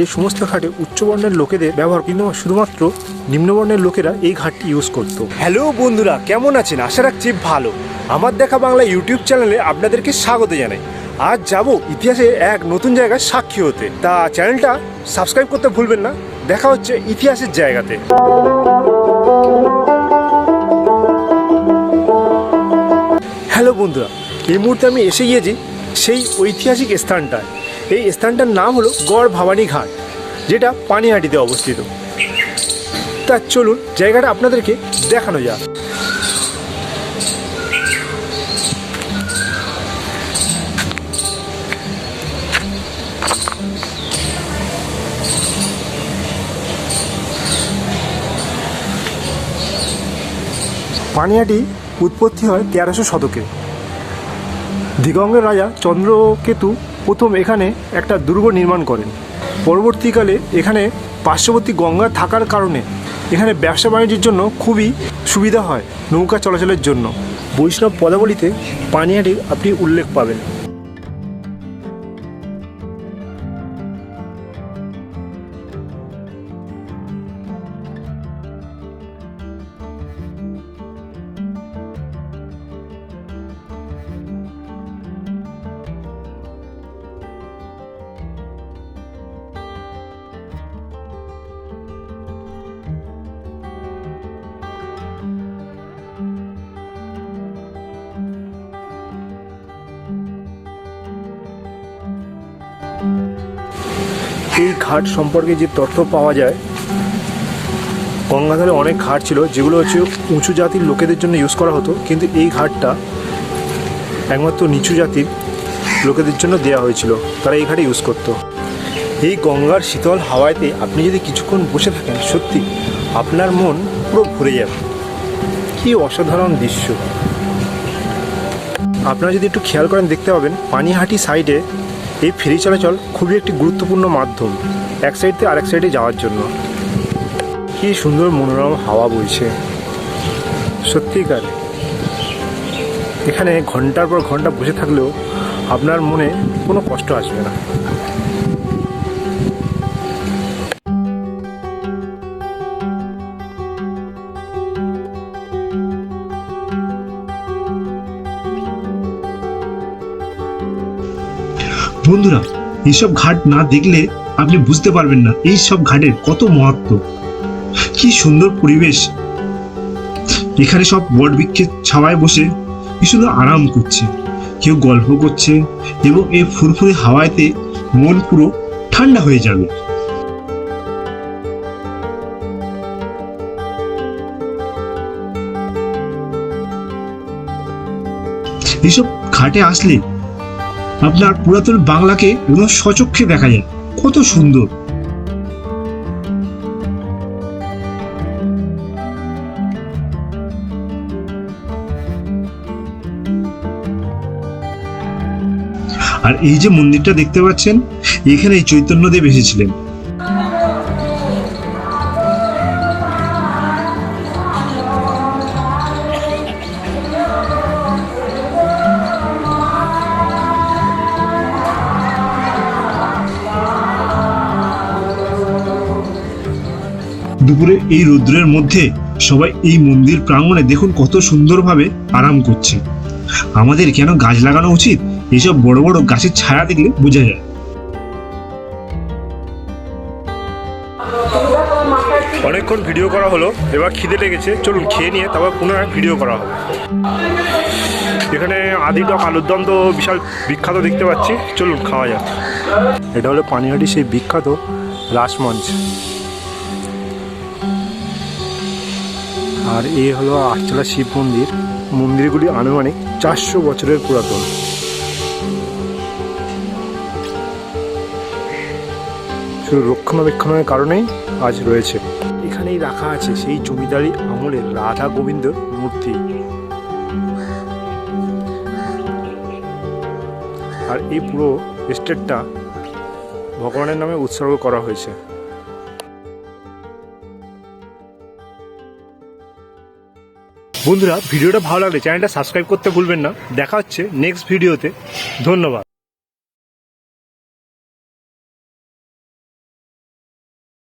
এই সমস্ত ঘাটে উচ্চবর্ণের লোকেদের ব্যবহার কিন্তু শুধুমাত্র নিম্নবর্ণের লোকেরা এই ঘাটটি ইউজ করত। হ্যালো বন্ধুরা, কেমন আছেন? আশা রাখছি ভালো। আমার দেখা বাংলা ইউটিউব চ্যানেলে আপনাদেরকে স্বাগত জানাই। আজ যাব ইতিহাসে এক নতুন জায়গায় সাক্ষী হতে। তা চ্যানেলটা সাবস্ক্রাইব করতে ভুলবেন না। দেখা হচ্ছে ইতিহাসের জায়গাতে। হ্যালো বন্ধুরা, এই মুহূর্তে আমি এসে গিয়েছি সেই ঐতিহাসিক স্থানটায়। এই স্থানটার নাম হলো গড় ভবানী ঘাট, যেটা পানিহাটিতে অবস্থিত। তা চলুন জায়গাটা আপনাদেরকে দেখানো যাক। পানিহাটি উৎপত্তি হয় তেরোশো শতকে। দিগঙ্গের রাজা চন্দ্রকেতু প্রথম এখানে একটা দুর্গ নির্মাণ করেন। পরবর্তীকালে এখানে পার্শ্ববর্তী গঙ্গা থাকার কারণে এখানে ব্যবসা বাণিজ্যের জন্য খুবই সুবিধা হয় নৌকা চলাচলের জন্য। বৈষ্ণব পদাবলিতে পানিহাটির আপনি উল্লেখ পাবেন। এই ঘাট সম্পর্কে যে তথ্য পাওয়া যায়, গঙ্গাধারে অনেক ঘাট ছিল যেগুলো হচ্ছে উঁচু জাতির লোকেদের জন্য ইউজ করা হতো, কিন্তু এই ঘাটটা একমাত্র নিচু জাতির লোকেদের জন্য দেওয়া হয়েছিল, তারা এই ঘাটে ইউজ করতো। এই গঙ্গার শীতল হাওয়াতে আপনি যদি কিছুক্ষণ বসে থাকেন, সত্যি আপনার মন পুরো ভরে যাবে। কি অসাধারণ দৃশ্য। আপনারা যদি একটু খেয়াল করেন, দেখতে পাবেন, পানিহাটি সাইডে এই ফেরি চলাচল খুবই একটি গুরুত্বপূর্ণ মাধ্যম, এক সাইড থেকে আরেক সাইডে যাওয়ার জন্য। কি সুন্দর মনোরম হাওয়া বইছে। সত্যিকার এখানে ঘণ্টার পর ঘণ্টা বসে থাকলেও আপনার মনে কোনো কষ্ট আসবে না। বন্ধুরা এইসব ঘাট না দেখলে আপনি বুঝতে পারবেন না এই সব ঘাটের কত মহত্ব। কি সুন্দর পরিবেশ। এখানে সব বট বৃক্ষের ছাওয়ায় বসে কি সুন্দর আরাম করছে। কেউ গল্প করছে এবং এই ফুরফুরে হাওয়াতে মন পুরো ঠান্ডা হয়ে যাবে। এইসব ঘাটে আসলে আপনার পুরাতন বাংলাকে একদম সচক্ষে দেখা যায় কত সুন্দর। আর এই যে মন্দিরটা দেখতে পাচ্ছেন এখানে চৈতন্যদেব এসেছিলেন। দুপুরে এই রৌদ্রের মধ্যে সবাই এই মন্দির প্রাঙ্গণে দেখুন কত সুন্দরভাবে আরাম করছে। আমাদের কেন গাছ লাগানো উচিত? এইসব বড় বড় গাছের ছায়া দেখলে বোঝা যায়। অনেকক্ষণ ভিডিও করা হলো, এবার খিদে লেগেছে। চলুন খেয়ে নিয়ে তারপর পুনরায় ভিডিও করা হবে। এখানে আদি টক আলুর দম তো বিশাল বিখ্যাত দেখতে পাচ্ছি। চলুন খাওয়া যাক। এটা হলো পানিহাটি সেই বিখ্যাত রাসমঞ্চ। আর এ হলো আটচালা শিব মন্দির। মন্দিরগুলি আনুমানিক চারশো বছরের পুরাতন। শুধু রক্ষণাবেক্ষণের কারণেই আজ রয়েছে। এখানেই রাখা আছে সেই জমিদারি আমলের রাধা গোবিন্দ মূর্তি। আর এই পুরো এস্টেটটা ভগবানের নামে উৎসর্গ করা হয়েছে। বন্ধুরা ভিডিওটা ভালো লাগলে চ্যানেলটা সাবস্ক্রাইব করতে ভুলবেন না। দেখা হচ্ছে নেক্সট ভিডিওতে ধন্যবাদ।